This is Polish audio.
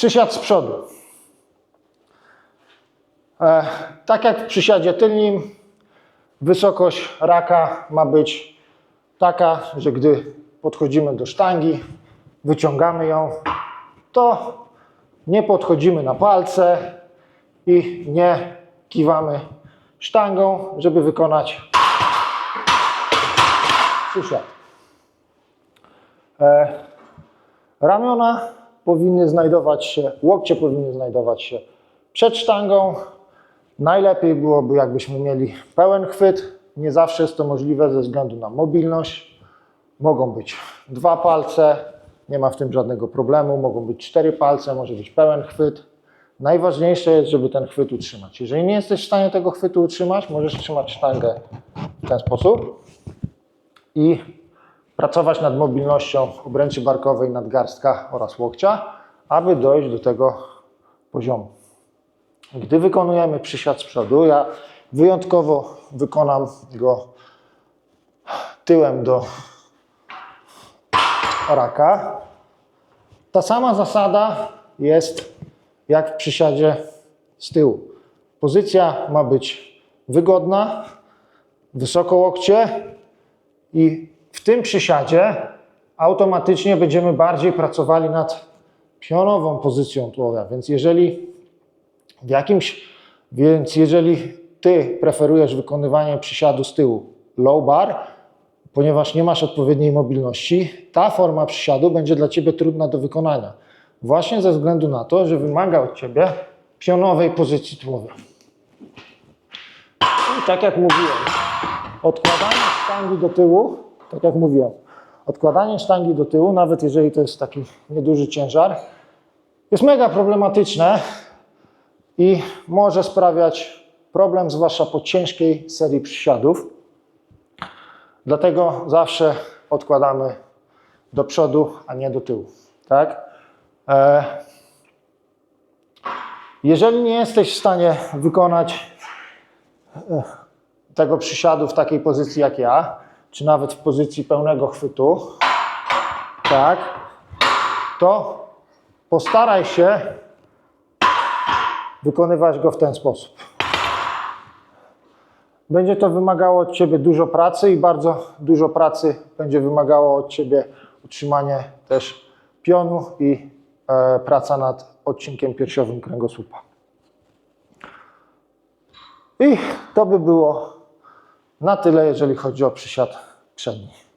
Przysiad z przodu. E, tak jak w przysiadzie tylnym, wysokość raka ma być taka, że gdy podchodzimy do sztangi, wyciągamy ją, to nie podchodzimy na palce i nie kiwamy sztangą, żeby wykonać przysiad. E, ramiona powinny znajdować się, łokcie powinny znajdować się przed sztangą. Najlepiej byłoby, jakbyśmy mieli pełen chwyt. Nie zawsze jest to możliwe ze względu na mobilność. Mogą być dwa palce, nie ma w tym żadnego problemu. Mogą być cztery palce, może być pełen chwyt. Najważniejsze jest, żeby ten chwyt utrzymać. Jeżeli nie jesteś w stanie tego chwytu utrzymać, możesz trzymać sztangę w ten sposób i pracować nad mobilnością obręczy barkowej, nadgarstka oraz łokcia, aby dojść do tego poziomu. Gdy wykonujemy przysiad z przodu, ja wyjątkowo wykonam go tyłem do raka. Ta sama zasada jest jak w przysiadzie z tyłu. Pozycja ma być wygodna, wysoko łokcie i w tym przysiadzie automatycznie będziemy bardziej pracowali nad pionową pozycją tułowia. Więc jeżeli w jakimś, więc jeżeli ty preferujesz wykonywanie przysiadu z tyłu low bar, ponieważ nie masz odpowiedniej mobilności, ta forma przysiadu będzie dla ciebie trudna do wykonania. Właśnie ze względu na to, że wymaga od ciebie pionowej pozycji tułowia. I tak jak mówiłem, odkładanie sztangi do tyłu, tak jak mówiłem, odkładanie sztangi do tyłu, nawet jeżeli to jest taki nieduży ciężar, jest mega problematyczne i może sprawiać problem, zwłaszcza po ciężkiej serii przysiadów. Dlatego zawsze odkładamy do przodu, a nie do tyłu. Tak? E, Jeżeli nie jesteś w stanie wykonać e, tego przysiadu w takiej pozycji jak ja, czy nawet w pozycji pełnego chwytu, tak, to postaraj się wykonywać go w ten sposób. Będzie to wymagało od Ciebie dużo pracy i bardzo dużo pracy będzie wymagało od Ciebie utrzymanie też pionu i e, praca nad odcinkiem piersiowym kręgosłupa. I to by było na tyle, jeżeli chodzi o przysiad przedni.